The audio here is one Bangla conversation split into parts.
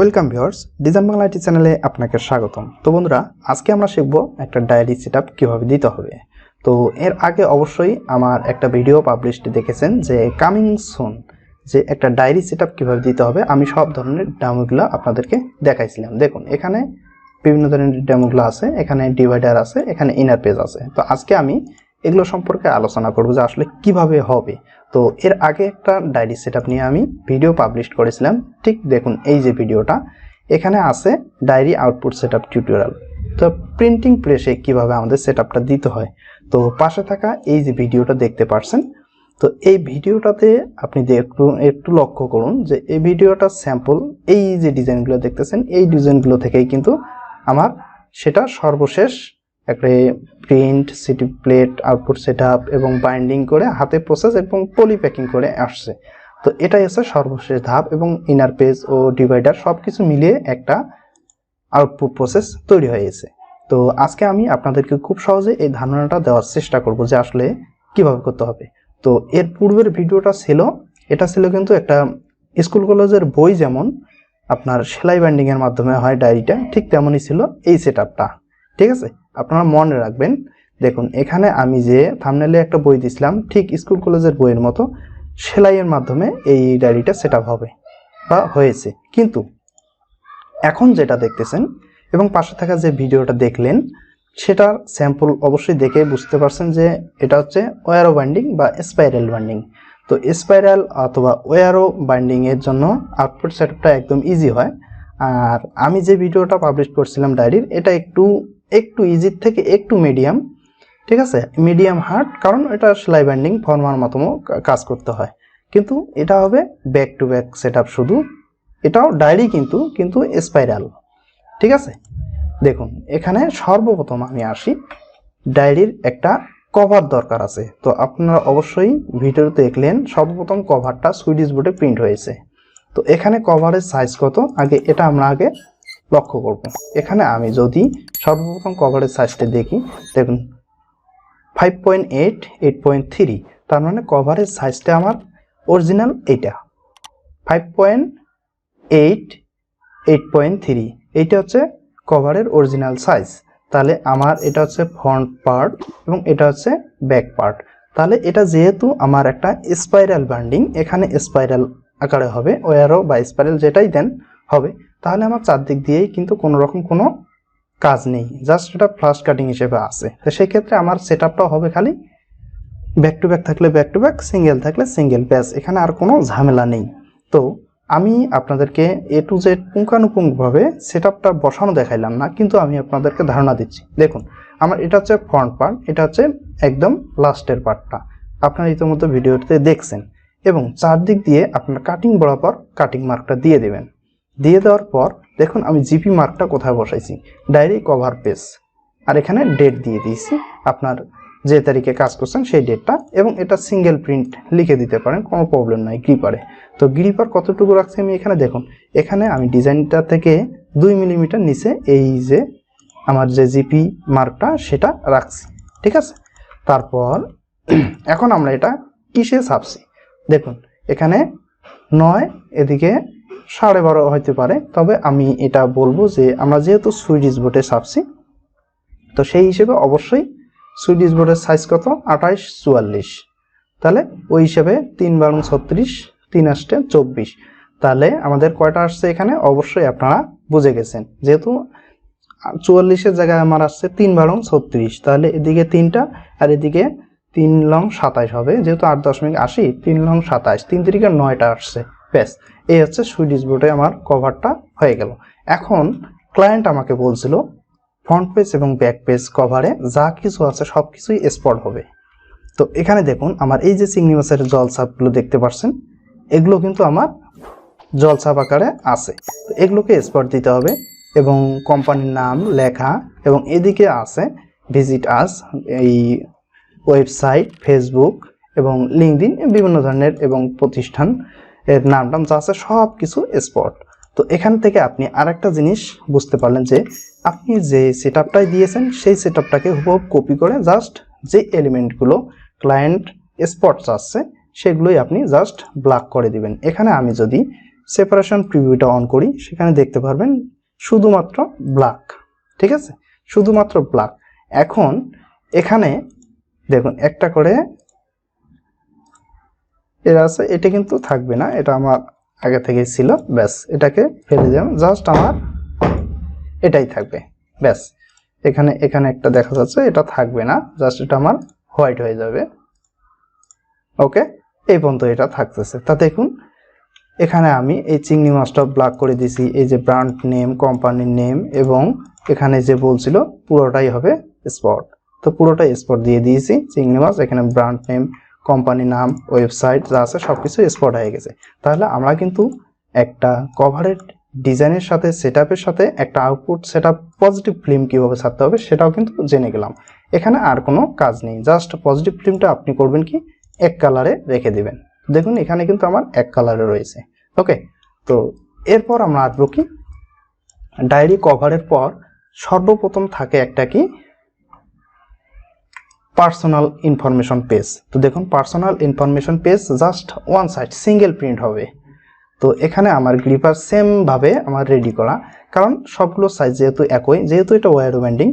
Welcome viewers, design Bangla IT চ্যানেলে আপনাকে স্বাগতম। তো বন্ধুরা, আজকে আমরা শিখব একটা ডায়েরি সেট আপ কীভাবে দিতে হবে। তো এর আগে অবশ্যই আমার একটা ভিডিও পাবলিশড দেখেছেন যে কামিং সুন, যে একটা ডায়েরি সেট আপ কীভাবে দিতে হবে, আমি সব ধরনের ডেমোগুলো আপনাদেরকে দেখাইছিলাম। দেখুন, এখানে বিভিন্ন ধরনের ডেমোগুলো আছে, এখানে ডিভাইডার আছে, এখানে ইনার পেজ আছে। তো আজকে আমি এগুলো সম্পর্কে আলোচনা করব যে আসলে কীভাবে হবে। তো এর আগে একটা ডায়েরি সেট নিয়ে আমি ভিডিও পাবলিশ করেছিলাম। ঠিক দেখুন, এই যে ভিডিওটা, এখানে আছে ডায়েরি আউটপুট সেট টিউটোরিয়াল। তো প্রিন্টিং প্রেসে কীভাবে আমাদের সেট দিতে হয়। তো পাশে থাকা এই যে ভিডিওটা দেখতে পারছেন, তো এই ভিডিওটাতে আপনি দেখুন, একটু লক্ষ্য করুন যে এই ভিডিওটা স্যাম্পল, এই যে ডিজাইনগুলো দেখতেছেন, এই ডিজাইনগুলো থেকেই কিন্তু আমার সেটা সর্বশেষ একটা print CT plate output set এবং বাইন্ডিং করে হাতে প্রসেস এবং পলি প্যাকিং করে আসছে। তো এটাই হচ্ছে সর্বশেষ ধাপ এবং ইনার পেজ ও ডিভাইডার সব কিছু মিলিয়ে একটা আউটপুট প্রসেস তৈরি হয়েছে। তো আজকে আমি আপনাদেরকে খুব সহজে এই ধারণাটা দেওয়ার চেষ্টা করব যে আসলে কীভাবে করতে হবে। তো এর পূর্বের ভিডিওটা ছিল, এটা ছিল কিন্তু একটা স্কুল কলেজের বই যেমন, আপনার সেলাই বাইন্ডিংয়ের মাধ্যমে হয় ডায়েরিটা ঠিক তেমনই ছিল এই সেট ঠিক আছে? আপনারা মনে রাখবেন, দেখুন, এখানে আমি যে থামনেলে একটা বই দিছিলাম ঠিক স্কুল কলেজের বইয়ের মতো সেলাইয়ের মাধ্যমে এই ডায়েরিটা সেট হবে বা হয়েছে। কিন্তু এখন যেটা দেখতেছেন এবং পাশে থাকা যে ভিডিওটা দেখলেন, সেটার স্যাম্পল অবশ্যই দেখে বুঝতে পারছেন যে এটা হচ্ছে ওয়ারো বাইন্ডিং বা স্পাইরাল বাইন্ডিং তো স্পাইরাল অথবা ওয়ারো বাইন্ডিংয়ের জন্য আউটপুট সেটআপটা একদম ইজি হয়। আর আমি যে ভিডিওটা পাবলিশ করছিলাম ডায়েরির এটা একটু একটু ইজির থেকে একটু মিডিয়াম ঠিক আছে? মিডিয়াম হার্ড কারণ এটা সেলাই ব্যান্ডিং ফর্মার মতো কাজ করতে হয়। কিন্তু এটা হবে ব্যাক টু ব্যাক সেট শুধু। এটাও ডায়েরি কিন্তু কিন্তু স্পাইরাল ঠিক আছে? দেখুন, এখানে সর্বপ্রথম আমি আসি। ডায়েরির একটা কভার দরকার আছে। তো আপনারা অবশ্যই ভিডিওতে দেখলেন, সর্বপ্রথম কভারটা সুইডিশ বোর্ডে প্রিন্ট হয়েছে। তো এখানে কভারের সাইজ কত? আগে এটা আমরা আগে লক্ষ্য করব। এখানে আমি যদি সর্বপ্রথম কভারের সাইজটা দেখি। দেখুন five point eight eight point three তার মানে কভারের সাইজটা আমার অরিজিনাল এইটা five point eight eight point three এইটা হচ্ছে কভারের অরিজিনাল সাইজ তাহলে আমার এটা হচ্ছে ফ্রন্ট পার্ট এবং এটা হচ্ছে ব্যাক পার্ট তাহলে এটা যেহেতু আমার একটা স্পাইরাল বান্ডিং এখানে স্পাইরাল আকারে হবে ওয়ারও বা স্পাইরাল যেটাই দেন, হবে। তাহলে আমার চারদিক দিয়েই কিন্তু কোনো রকম কোনো কাজ নেই। জাস্ট এটা ফ্লাশ কাটিং হিসেবে আছে। তো সেই ক্ষেত্রে আমার সেট হবে খালি ব্যাক টু ব্যাক থাকলে ব্যাক টু ব্যাক সিঙ্গেল থাকলে সিঙ্গেল ব্যাস, এখানে আর কোনো ঝামেলা নেই। তো আমি আপনাদেরকে এ টু জেড পুঙ্খানুপুঙ্খভাবে সেট আপটা বসানো দেখাইলাম না, কিন্তু আমি আপনাদেরকে ধারণা দিচ্ছি। দেখুন, আমার এটা হচ্ছে ফ্রন্ট পার্ট এটা হচ্ছে একদম লাস্টের পার্টটা আপনারা ইতিমধ্যে ভিডিওতে দেখছেন। এবং চারদিক দিয়ে আপনার কাটিং বরাবর কাটিং মার্কটা দিয়ে দেবেন। দিয়ে দেওয়ার পর দেখুন, আমি জিপি মার্কটা কোথায় বসাইছি? ডায়েরি কভার পেজ আর এখানে ডেট দিয়ে দিয়েছি। আপনার যে তারিখে কাজ করছেন সেই ডেটটা এবং এটা সিঙ্গেল প্রিন্ট লিখে দিতে পারেন, কোনো প্রবলেম নাই গ্রিপারে তো গ্রিপার কতটুকু রাখছি আমি এখানে? দেখুন, এখানে আমি ডিজাইনটা থেকে দুই মিলিমিটার নিচে এই যে আমার যে জিপি মার্কটা সেটা রাখছি। ঠিক আছে? তারপর এখন আমরা এটা কিসে ছাপছি? দেখুন, এখানে নয়, এদিকে সাড়ে বারো হইতে পারে। তবে আমি এটা বলব যে আমরা যেহেতু সুইডিশ বোর্ডে ছাপছি, তো সেই হিসেবে অবশ্যই সুইডিশ বোর্ডের সাইজ কত? আঠাইশ, চুয়াল্লিশ। তাহলে ওই হিসেবে তিন বারো ছত্রিশ, তিন আসটে চব্বিশ। তাহলে আমাদের কয়টা আসছে এখানে? অবশ্যই আপনারা বুঝে গেছেন। যেহেতু চুয়াল্লিশের জায়গায় আমার আসছে তিন বারো ছত্রিশ। তাহলে এদিকে তিনটা আর এদিকে তিন লং সাতাইশ হবে। যেহেতু আট দশমিক আশি, তিন লং সাতাইশ। তিন তিরিকে নয়টা আসছে। ব্যাস এই হচ্ছে সুইডিশ বোর্ডে আমার কভারটা হয়ে গেল। এখন ক্লায়েন্ট আমাকে বলছিল ফ্রন্ট পেজ এবং ব্যাক পেজ কভারে যা কিছু আছে সব কিছুই স্পট হবে। তো এখানে দেখুন, আমার এই যে চিংড়ি মাছের জলসাপগুলো দেখতে পাচ্ছেন এগুলো কিন্তু আমার জলসাপ আকারে আছে। এগুলোকে স্পট দিতে হবে এবং কোম্পানির নাম, লেখা এবং এদিকে আছে ভিজিট আস এই ওয়েবসাইট ফেসবুক এবং লিঙ্কদিন বিভিন্ন ধরনের এবং প্রতিষ্ঠান এর নাম টাম যা আছে সব কিছু স্পট তো এখান থেকে আপনি আরেকটা জিনিস বুঝতে পারলেন যে আপনি যে সেট দিয়েছেন, সেই সেট আপটাকে কপি করে জাস্ট যে এলিমেন্টগুলো ক্লায়েন্ট স্পট চাচ্ছে সেগুলোই আপনি জাস্ট ব্লক করে দিবেন। এখানে আমি যদি সেপারেশন প্রিভিউটা অন করি, সেখানে দেখতে পারবেন শুধুমাত্র ব্ল্যাক ঠিক আছে? শুধুমাত্র ব্ল্যাক এখন এখানে দেখুন, একটা করে এরা আছে, এটা কিন্তু থাকবে না, এটা আমার আগে থেকেই ছিল, ব্যাস, এটাকে ফেলে দিলাম জাস্ট আমার এটাই থাকবে, ব্যাস, এখানে এখানে একটা দেখা যাচ্ছে, এটা থাকবে না জাস্ট এটা আমার হোয়াইট হয়ে যাবে ওকে এই পর্যন্ত এটা থাকতেছে, তা দেখুন, এখানে আমি এই চিংড়ি মাছটা ব্ল্যাক করে দিছি, এই যে ব্র্যান্ড নেম কোম্পানির নেম এবং এখানে যে বলছিল, পুরোটাই হবে স্পট তো পুরোটাই স্পট দিয়ে দিয়েছি, চিংড়ি মাছ, এখানে ব্র্যান্ড নেম কোম্পানি নাম ওয়েবসাইট যা আছে সব কিছু স্পট হয়ে গেছে। তাহলে আমরা কিন্তু একটা কভারের ডিজাইনের সাথে সেট সাথে একটা আউটপুট সেট পজিটিভ ফিল্ম কীভাবে ছাড়তে হবে সেটাও কিন্তু জেনে গেলাম। এখানে আর কোনো কাজ নেই জাস্ট পজিটিভ ফিল্মটা আপনি করবেন কি, এক কালারে রেখে দিবেন। দেখুন, এখানে কিন্তু আমার এক কালারে রয়েছে। ওকে তো এরপর আমরা আসব কি ডায়েরি কভারের পর সর্বপ্রথম থাকে একটা কি পার্সোনাল ইনফরমেশন পেজ তো দেখুন personal information page just one side single print হবে। তো এখানে আমার গ্রিপার সেমভাবে আমার রেডি করা। কারণ সবগুলো সাইজ যেহেতু একই, যেহেতু এটা ওয়ার ব্যান্ডিং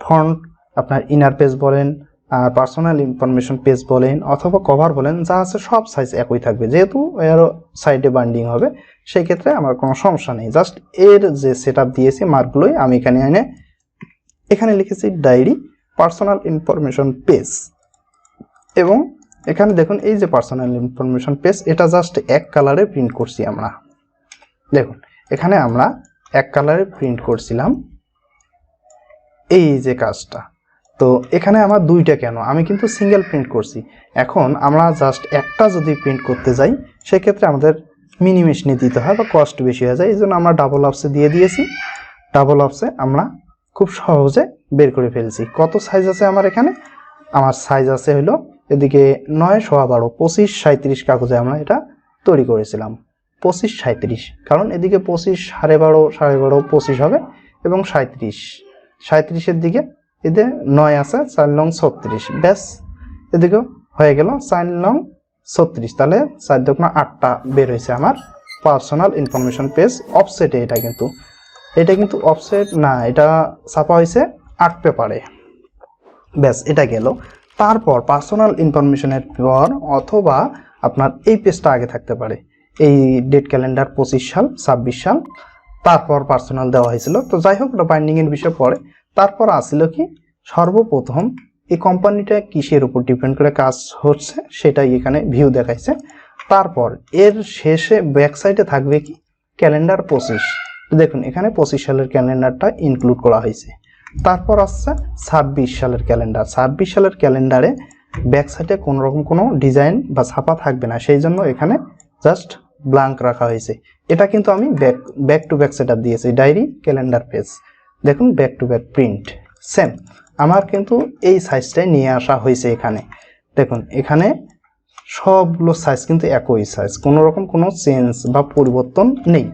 ফ্রন্ট আপনার ইনার পেজ বলেন, আর পার্সোনাল ইনফরমেশন পেজ বলেন, অথবা কভার বলেন, যা আছে সব সাইজ একই থাকবে। যেহেতু এরও সাইডে বান্ডিং হবে সেই ক্ষেত্রে আমার কোনো সমস্যা নেই। জাস্ট এর যে সেট দিয়েছি মার্কগুলোই আমি এখানে এনে, এখানে লিখেছি ডায়েরি পার্সোনাল ইনফরমেশন পেজ এবং এখানে দেখুন, এই যে পার্সোনাল ইনফরমেশন পেজ এটা জাস্ট এক কালারে প্রিন্ট করছি আমরা। দেখুন, এখানে আমরা এক কালারে প্রিন্ট করছিলাম এই যে কাজটা। তো এখানে আমার দুইটা কেন? আমি কিন্তু সিঙ্গেল প্রিন্ট করছি। এখন আমরা জাস্ট একটা যদি প্রিন্ট করতে যাই, সেক্ষেত্রে আমাদের মিনি মেশিনে দিতে হয় বা কস্ট বেশি হয়ে যায়। এই জন্য আমরা ডাবল অপসে দিয়ে দিয়েছি। ডাবল অপসে আমরা খুব সহজে বের করে ফেলছি। কত সাইজ আছে আমার এখানে? আমার সাইজ আছে হলো এদিকে নয় সোয়া বারো, পঁচিশ সাঁত্রিশ কাগজে আমরা এটা তৈরি করেছিলাম। পঁচিশ সাঁত্রিশ কারণ এদিকে পঁচিশ সাড়ে বারো সাড়ে বারো, পঁচিশ হবে এবং সাঁত্রিশ সাঁত্রিশের দিকে এতে নয় আছে, চার লং ছত্রিশ। ব্যাস, এদিকেও হয়ে গেল চার লং ছত্রিশ। তাহলে চার দোকান আটটা বের হয়েছে আমার পার্সোনাল ইনফরমেশন পেজ অফসেটে এটা কিন্তু। এটা কিন্তু অফসেট না, এটা ছাপা হয়েছে আর্ট পেপারে। ব্যাস, এটা গেল। তারপর পার্সোনাল ইনফরমেশনের পর অথবা আপনার এই পেজটা আগে থাকতে পারে। এই ডেট ক্যালেন্ডার পঁচিশ সাল, ছাব্বিশ সাল, তারপর পার্সোনাল দেওয়া হয়েছিল। তো যাই হোক ওটা বাইন্ডিংয়ের বিষয় পরে। তারপর আসছিল কি, সর্বপ্রথম এই কোম্পানিটা কিসের উপর ডিপেন্ড করে কাজ হচ্ছে সেটাই এখানে ভিউ দেখাইছে। তারপর এর শেষে ব্যাক সাইডে থাকবে কি ক্যালেন্ডার পঁচিশ। দেখুন, এখানে পঁচিশ সালের ক্যালেন্ডারটা ইনক্লুড করা হয়েছে। তারপর আসছে ছাব্বিশ সালের ক্যালেন্ডার। ছাব্বিশ সালের ক্যালেন্ডারে ব্যাক সাইডে কোনো রকম কোনো ডিজাইন বা ছাপা থাকবে না। সেই জন্য এখানে জাস্ট ব্লাঙ্ক রাখা হয়েছে। এটা কিন্তু আমি back back to back set দিয়েছি। ডায়েরি ক্যালেন্ডার পেজ দেখুন back to back print same আমার কিন্তু এই সাইজটাই নিয়ে আসা হয়েছে এখানে। দেখুন, এখানে সবগুলো সাইজ কিন্তু একই সাইজ কোনো রকম কোনো চেঞ্জ বা পরিবর্তন নেই।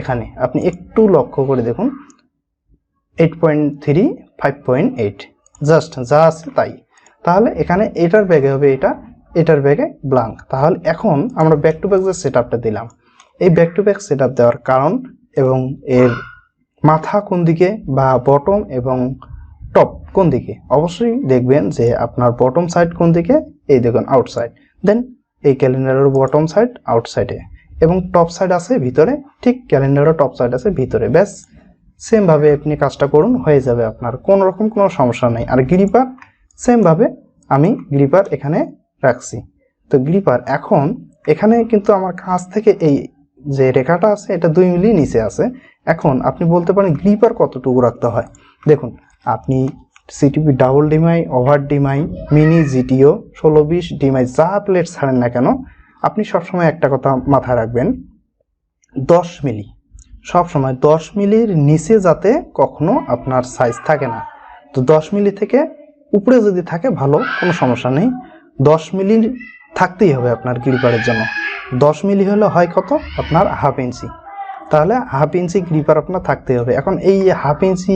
এখানে। আপনি একটু লক্ষ্য করে দেখুন। Eight point three five point eight just যা আছে তাই। তাহলে এখানে এটার ব্যাগে হবে এটা, এটার ব্যাগে ব্লাঙ্ক তাহলে এখন আমরা ব্যাক টু ব্যাক যে সেট দিলাম, এই ব্যাক টু ব্যাক সেট দেওয়ার কারণ এবং এর মাথা কোন দিকে বা বটম এবং টপ কোন দিকে? অবশ্যই দেখবেন যে আপনার বটম সাইড কোন দিকে, এই দেখুন আউটসাইড দেন এই ক্যালেন্ডারের বটম সাইড আউটসাইডে এবং টপ সাইড আছে ভিতরে, ঠিক ক্যালেন্ডারও টপ সাইড আছে ভিতরে। ব্যাস সেমভাবে আপনি কাজটা করুন, হয়ে যাবে আপনার। কোনো রকম কোনো সমস্যা নেই। আর গ্রিপার সেমভাবে আমি গ্রিপার এখানে রাখছি। তো গ্রিপার এখন এখানে কিন্তু আমার কাছ থেকে এই যে রেখাটা আছে, এটা দুই মিলি নিচে আছে। এখন আপনি বলতে পারেন গ্রিপার কতটুকু রাখতে হয়? দেখুন, আপনি CTP double demy over demy mini GTO ষোলো বিশ ডিমাই যা প্লেট ছাড়েন না কেন আপনি সবসময় একটা কথা মাথায় রাখবেন, দশ মিলি। সব সময় দশ মিলির নিচে যাতে কখনো আপনার সাইজ থাকে না। তো দশ মিলি থেকে উপরে যদি থাকে, ভালো, কোনো সমস্যা নেই। দশ মিলি থাকতেই হবে আপনার গ্রিপারের জন্য। দশ মিলি হলে হয় কত? আপনার হাফ ইঞ্চি তাহলে হাফ ইঞ্চি গ্রিপার আপনার থাকতেই হবে। এখন এই হাফ ইঞ্চি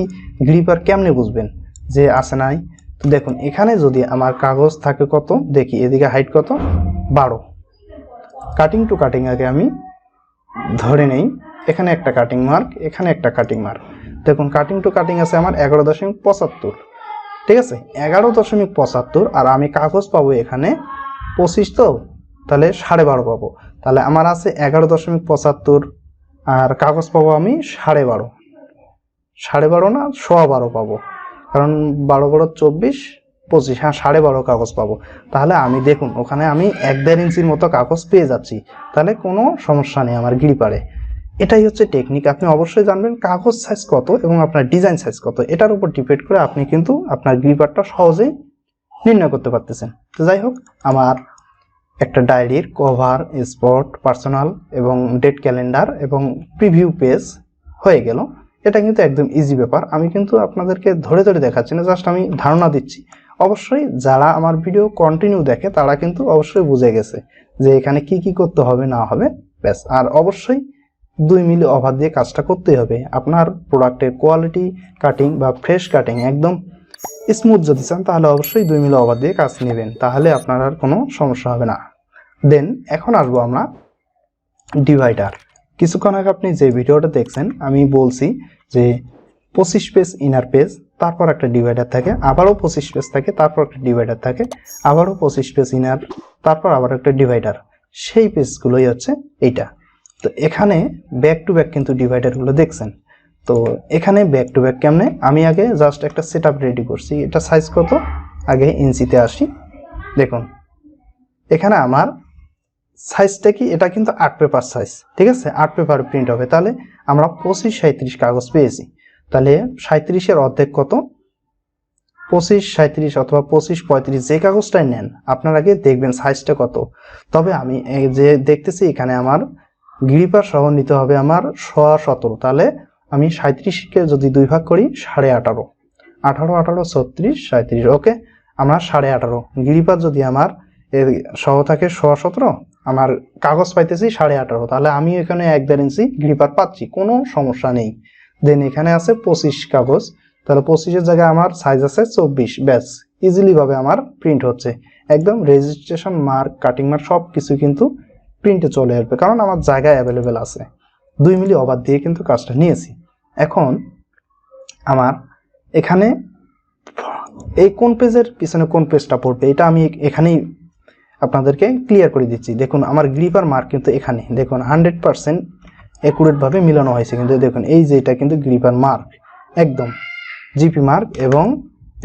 গ্রিপার কেমনে বুঝবেন যে আছে নাই? তো দেখুন, এখানে যদি আমার কাগজ থাকে কত? দেখি, এদিকে হাইট কত? বারো। কাটিং টু কাটিং আগে আমি ধরে নেই। এখানে একটা কাটিং মার্ক এখানে একটা কাটিং মার্ক দেখুন কাটিং টু কাটিং আছে আমার এগারো দশমিক পঁচাত্তর। ঠিক আছে? এগারো দশমিক পঁচাত্তর, আর আমি কাগজ পাবো এখানে পঁচিশ তো? তাহলে সাড়ে বারো পাবো। তাহলে আমার আছে এগারো দশমিক পঁচাত্তর, আর কাগজ পাবো আমি সাড়ে বারো। সাড়ে বারো না, সোয়া বারো পাবো। কারণ বারো বারো চব্বিশ পঁচিশ হ্যাঁ সাড়ে বারো কাগজ পাবো। তাহলে আমি দেখুন, ওখানে আমি এক দেড় ইঞ্চির মতো কাগজ পেয়ে যাচ্ছি। তাহলে কোনো সমস্যা নেই আমার গিরিপারে এটাই হচ্ছে টেকনিক আপনি অবশ্যই জানবেন কাগজ সাইজ কত এবং আপনার ডিজাইন সাইজ কত। এটার উপর ডিপেন্ড করে আপনি কিন্তু আপনার গ্রিপারটা সহজেই নির্ণয় করতে পারতেছেন। তো যাই হোক, আমার একটা ডায়েরির কভার স্পট পার্সোনাল এবং ডেট ক্যালেন্ডার এবং প্রিভিউ পেজ হয়ে গেল। এটা কিন্তু একদম ইজি ব্যাপার। আমি কিন্তু আপনাদেরকে ধরে ধরে দেখাচ্ছি না জাস্ট আমি ধারণা দিচ্ছি। অবশ্যই যারা আমার ভিডিও কন্টিনিউ দেখে, তারা কিন্তু অবশ্যই বুঝে গেছে যে এখানে কি কি করতে হবে, না হবে। ব্যাস, আর অবশ্যই দুই মিলি ওভার দিয়ে কাজটা করতেই হবে। আপনার প্রোডাক্টের কোয়ালিটি কাটিং বা ফ্রেশ কাটিং একদম স্মুথ যদি চান, তাহলে অবশ্যই দুই মিলি ওভার দিয়ে কাজ নেবেন। তাহলে আপনার আর কোনো সমস্যা হবে না। দেন এখন আসব আমরা ডিভাইডার কিছুক্ষণ আগে আপনি যে ভিডিওটা দেখছেন, আমি বলছি যে পঁচিশ পেজ ইনার পেজ তারপর একটা ডিভাইডার থাকে, আবারও পঁচিশ পেজ থাকে, তারপর একটা ডিভাইডার থাকে, আবারও পঁচিশ পেজ ইনার তারপর আবার একটা ডিভাইডার সেই পেজগুলোই হচ্ছে এইটা। তো এখানে ব্যাক টু ব্যাক কিন্তু ডিভাইডারগুলো দেখছেন। তো এখানে ব্যাক টু ব্যাক কেমনে? আমি আগে জাস্ট একটা সেট রেডি করছি। এটা সাইজ কত? আগে ইঞ্চিতে আসি। দেখুন, এখানে আমার সাইজটা কি? এটা কিন্তু আর্ট পেপার সাইজ ঠিক আছে? আর্ট পেপার প্রিন্ট হবে। তাহলে আমরা পঁচিশ সাঁত্রিশ কাগজ পেয়েছি। তাহলে সাঁত্রিশের অর্ধেক কত? পঁচিশ সাঁত্রিশ অথবা পঁচিশ, পঁয়ত্রিশ, যে কাগজটাই নেন, আপনার আগে দেখবেন সাইজটা কত। তবে আমি যে দেখতেছি, এখানে আমার গিরিপার সহ নিতে হবে আমার সোয়া সতেরো। তাহলে আমি সাঁত্রিশকে যদি দুই ভাগ করি, সাড়ে আঠারো। আঠারো আঠারো, ছত্রিশ সাঁত্রিশ ওকে? আমার সাড়ে আঠারো। গিরিপার যদি আমার সহ থাকে সোয়া সতেরো, আমার কাগজ পাইতেছি সাড়ে আঠারো। তাহলে আমি এখানে এক দেড় ইঞ্চি গ্রিপার পাচ্ছি, কোনো সমস্যা নেই। দেন এখানে আছে পঁচিশ কাগজ। তাহলে পঁচিশের জায়গায় আমার সাইজ আছে চব্বিশ। ব্যাস ইজিলি ভাবে আমার প্রিন্ট হচ্ছে। একদম রেজিস্ট্রেশন মার্ক কাটিং মার্ক সব কিছু কিন্তু প্রিন্টে চলে আসবে। কারণ আমার জায়গায় অ্যাভেলেবেল আছে। দুই মিলি অবাদ দিয়ে কিন্তু কাজটা নিয়েছি। এখন আমার এখানে এই কোন পেজের পিছনে কোন পেজটা পড়বে, এটা আমি এখানেই আপনাদেরকে ক্লিয়ার করে দিচ্ছি। দেখুন, আমার গ্রিপার মার্ক কিন্তু এখানে। দেখুন হান্ড্রেড পার্সেন্ট অ্যাকুরেটভাবে মিলানো হয়েছে। কিন্তু দেখুন, এই যে এটা কিন্তু গ্রিপার মার্ক একদম জিপি মার্ক এবং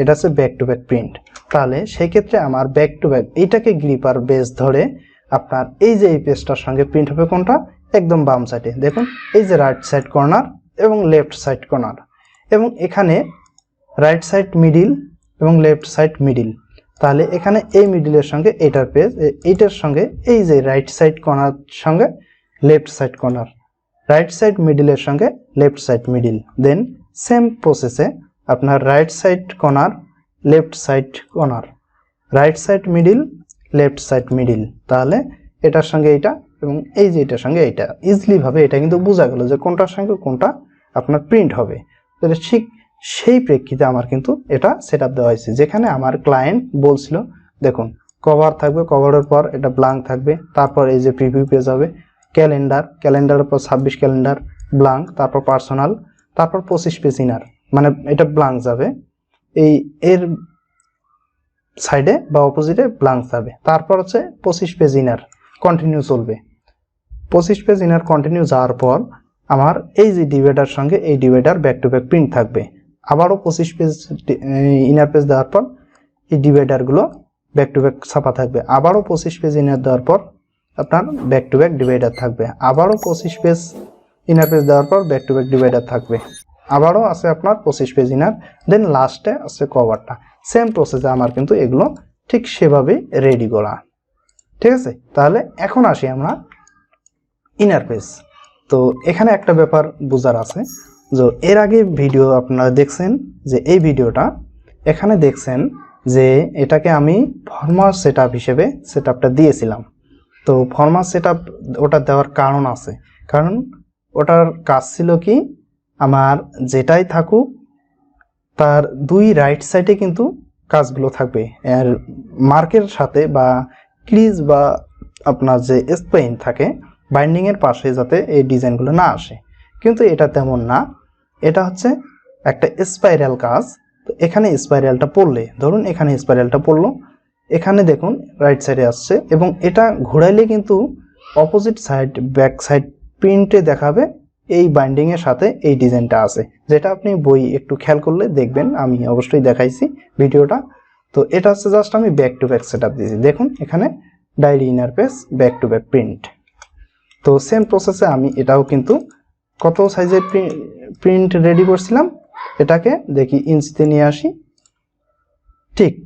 এটা হচ্ছে ব্যাক টু ব্যাক প্রিন্ট তাহলে সেক্ষেত্রে আমার ব্যাক টু ব্যাক এইটাকে গ্রিপার বেস ধরে আপনার এই যে এই পেজটার সঙ্গে প্রিন্ট হবে কোনটা? একদম বাম সাইডে দেখুন, এই যে রাইট সাইড কর্নার এবং লেফট সাইড কর্নার এবং এখানে রাইট সাইড মিডিল এবং লেফট সাইড মিডিল তাহলে এখানে এই মিডিলের সঙ্গে এটার পেজ এইটার সঙ্গে এই যে রাইট সাইড কর্নার সঙ্গে left side corner right side মিডিলের সঙ্গে left side middle then same প্রসেসে আপনার right side corner left side corner right side middle left side middle তাহলে এটার সঙ্গে এটা এবং এই যে এটার সঙ্গে এটা ইজিলি ভাবে এটা কিন্তু বোঝা গেল যে কোনটার সঙ্গে কোনটা আপনার প্রিন্ট হবে। তাহলে ঠিক সেই প্রেক্ষিতে আমার কিন্তু এটা সেট আপ দেওয়া হয়েছে। যেখানে আমার ক্লায়েন্ট বলছিল, দেখুন কভার থাকবে কভারের পর এটা ব্লাঙ্ক থাকবে, তারপর এই যে প্রিভিউ পেজ হবে ক্যালেন্ডার ক্যালেন্ডারের পর ছাব্বিশ ক্যালেন্ডার ব্লাঙ্ক তারপর পার্সোনাল তারপর পঁচিশ পেজ ইনার মানে এটা ব্লাঙ্ক যাবে। এই এর সাইডে বা অপোজিটে ব্লাঙ্ক যাবে। তারপর হচ্ছে পঁচিশ পেজ ইনার কন্টিনিউ চলবে। পঁচিশ পেজ ইনার কন্টিনিউ যাওয়ার পর আমার এই যে ডিভাইডার সঙ্গে এই divider back to back print থাকবে। আবারও পঁচিশ পেজ ইনার পেজ দেওয়ার পর এই ডিভাইডারগুলো ব্যাক টু ব্যাক ছাপা থাকবে। আবারও পঁচিশ পেজ ইনার দেওয়ার পর আপনার ব্যাক টু ব্যাক ডিভাইডার থাকবে। আবারও পঁচিশ পেজ ইনার পেজ দেওয়ার পর ব্যাক টু ব্যাক ডিভাইডার থাকবে। আবারও আছে আপনার পঁচিশ পেজ ইনার দেন লাস্টে আছে কভারটা সেম প্রসেসে আমার কিন্তু এগুলো ঠিক সেভাবেই রেডি করা। ঠিক আছে? তাহলে এখন আসি আমরা ইনার পেজ তো এখানে একটা ব্যাপার বোঝার আছে। যে এর আগে ভিডিও আপনারা দেখছেন যে এই ভিডিওটা এখানে দেখছেন যে এটাকে আমি ফর্মার সেট হিসেবে সেট দিয়েছিলাম। তো ফর্মার সেট ওটা দেওয়ার কারণ আছে। কারণ ওটার কাজ ছিল কি, আমার যেটাই থাকুক, তার দুই রাইট সাইডে কিন্তু কাজগুলো থাকবে। আর মার্কের সাথে বা ক্লিজ বা আপনার যে স্পেন থাকে বাইন্ডিংয়ের পাশে যাতে এই ডিজাইনগুলো না আসে। কিন্তু এটা তেমন না, এটা হচ্ছে একটা স্পাইরাল কাজ। তো এখানে স্পাইরালটা পড়লে, ধরুন এখানে স্পাইরালটা পড়ল এখানে দেখুন রাইট সাইডে আসছে এবং এটা ঘোরাইলে কিন্তু অপোজিট সাইড ব্যাক সাইড প্রিন্টে দেখাবে এই বাইন্ডিংয়ের সাথে এই ডিজাইনটা আছে। যেটা আপনি বই একটু খেয়াল করলে দেখবেন, আমি অবশ্যই দেখাইছি ভিডিওটা। তো এটা হচ্ছে জাস্ট আমি ব্যাক টু ব্যাক সেট দিয়েছি। দেখুন, এখানে diary inner page back to back print তো সেম প্রসেসে আমি এটাও কিন্তু কত সাইজের প্রিন্ট রেডি করছিলাম? এটাকে দেখি ইঞ্চিতে নিয়ে আসি। ঠিক।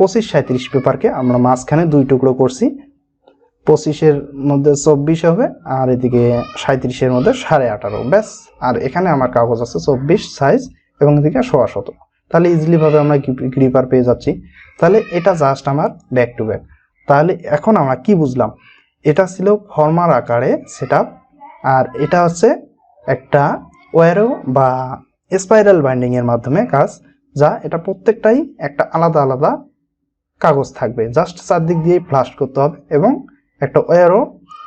পঁচিশ সাঁত্রিশ পেপারকে আমরা মাঝখানে দুই টুকরো করছি। পঁচিশের মধ্যে চব্বিশ হবে, আর এদিকে সাঁত্রিশের মধ্যে সাড়ে আঠারো। ব্যাস, আর এখানে আমার কাগজ আছে চব্বিশ সাইজ এবং এদিকে সোয়া সতেরো। তাহলে ইজিলিভাবে আমরা গ্রিপার পেয়ে যাচ্ছি। তাহলে এটা জাস্ট আমার ব্যাক টু ব্যাক তাহলে এখন আমরা কি বুঝলাম? এটা ছিল ফর্মার আকারে সেট আর এটা হচ্ছে একটা ওয়ারো বা স্পাইরাল বাইন্ডিংয়ের মাধ্যমে কাজ, যা এটা প্রত্যেকটাই একটা আলাদা আলাদা কাগজ থাকবে। জাস্ট চারদিক দিয়ে ফ্লাস্ট করতে হবে এবং একটা ওয়ারও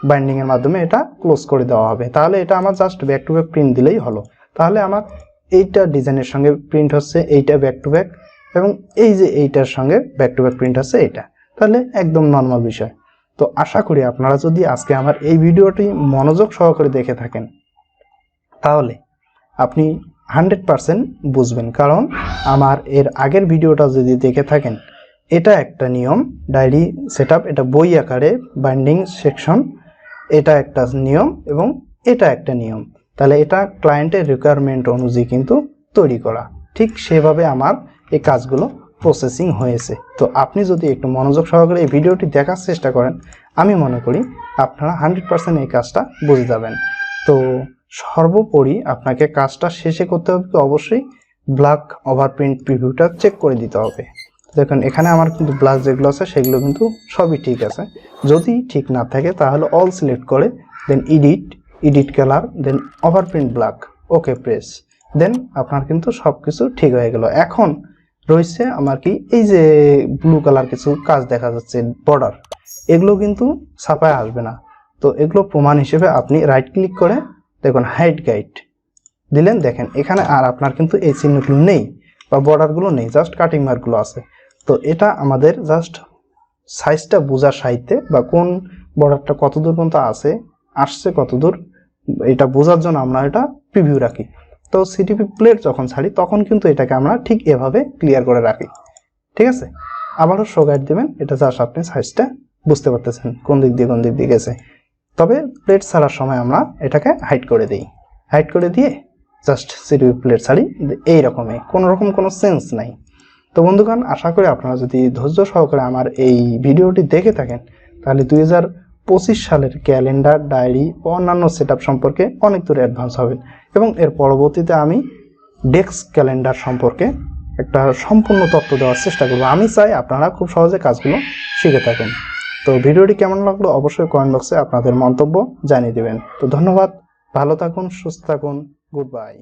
বাইন্ডিংয়ের মাধ্যমে এটা ক্লোজ করে দেওয়া হবে। তাহলে এটা আমার just back to back print দিলেই হলো। তাহলে আমার এইটা ডিজাইনের সঙ্গে প্রিন্ট হচ্ছে, এইটা ব্যাক টু ব্যাক এবং এই যে এইটার সঙ্গে ব্যাক টু ব্যাক প্রিন্ট হচ্ছে এইটা তাহলে একদম নর্মাল বিষয়। তো আশা করি আপনারা যদি আজকে আমার এই ভিডিওটি মনোযোগ সহকারে দেখে থাকেন, তাহলে আপনি হান্ড্রেড পারসেন্ট বুঝবেন। কারণ আমার এর আগের ভিডিওটা যদি দেখে থাকেন এটা একটা নিয়ম, ডায়েরি সেট এটা বই আকারে, বাইন্ডিং সেকশন, এটা একটা নিয়ম এবং এটা একটা নিয়ম। তাহলে এটা ক্লায়েন্টের রিকোয়ারমেন্ট অনুযায়ী কিন্তু তৈরি করা। ঠিক সেভাবে আমার এই কাজগুলো প্রসেসিং হয়েছে। তো আপনি যদি একটু মনোযোগ সহকারে এই ভিডিওটি দেখার চেষ্টা করেন, আমি মনে করি আপনারা হান্ড্রেড পার্সেন্ট এই কাজটা বুঝে যাবেন। তো সর্বোপরি আপনাকে কাজটা শেষে করতে হবে অবশ্যই ব্ল্যাক ওভারপ্রিন্ট প্রিভিউটা চেক করে দিতে হবে। দেখুন, এখানে আমার কিন্তু ব্ল্যাক যেগুলো আছে, সেগুলো কিন্তু সবই ঠিক আছে। যদি ঠিক না থাকে, তাহলে অল সিলেক্ট করে then edit edit colour then overprint black okay press then আপনার কিন্তু সব কিছু ঠিক হয়ে গেল। এখন রয়েছে আমার কি, এই যে ব্লু কালার কিছু কাজ দেখা যাচ্ছে বর্ডার এগুলো কিন্তু ছাপায় আসবে না। তো এগুলো প্রমাণ হিসেবে আপনি রাইট ক্লিক করে, দেখুন হাইট গাইড দিলেন। দেখেন, এখানে আর আপনার কিন্তু এই চিহ্নগুলো নেই, বা বর্ডারগুলো নেই জাস্ট কাটিং মার্কগুলো আছে। তো এটা আমাদের জাস্ট সাইজটা বোঝার সাহিত্যে বা কোন বর্ডারটা কত দূর পর্যন্ত আছে, আসছে কত দূর এটা বোঝার জন্য আমরা এটা প্রিভিউ রাখি। তো সিটিপি প্লেট যখন ছাড়ি, তখন কিন্তু এটাকে আমরা ঠিক এভাবে ক্লিয়ার করে রাখি। ঠিক আছে? আবারও শো গাইড দেবেন, এটা জাস্ট আপনি সাইজটা বুঝতে পারতেছেন কোন দিক দিয়ে কোন দিক দিয়ে গেছে। তবে প্লেট ছাড়ার সময় আমরা এটাকে হাইড করে দিই। হাইড করে দিয়ে জাস্ট সিটিপি প্লেট ছাড়ি এই রকমই কোনো রকম কোনো সেন্স নাই। তো বন্ধুগণ, আশা করি আপনারা যদি ধৈর্য সহকারে আমার এই ভিডিওটি দেখে থাকেন, তাহলে দুই পঁচিশ সালের ক্যালেন্ডার, ডায়েরি ও অন্যান্য সেট সম্পর্কে অনেক দূরে অ্যাডভান্স হবেন এবং এর পরবর্তীতে আমি ডেস্ক ক্যালেন্ডার সম্পর্কে একটা সম্পূর্ণ তথ্য দেওয়ার চেষ্টা করব। আমি চাই আপনারা খুব সহজে কাজগুলো শিখে থাকেন। তো ভিডিওটি কেমন লাগল অবশ্যই কমেন্ট বক্সে আপনাদের মন্তব্য জানিয়ে দেবেন। তো ধন্যবাদ, ভালো থাকুন, সুস্থ থাকুন, গুড বাই।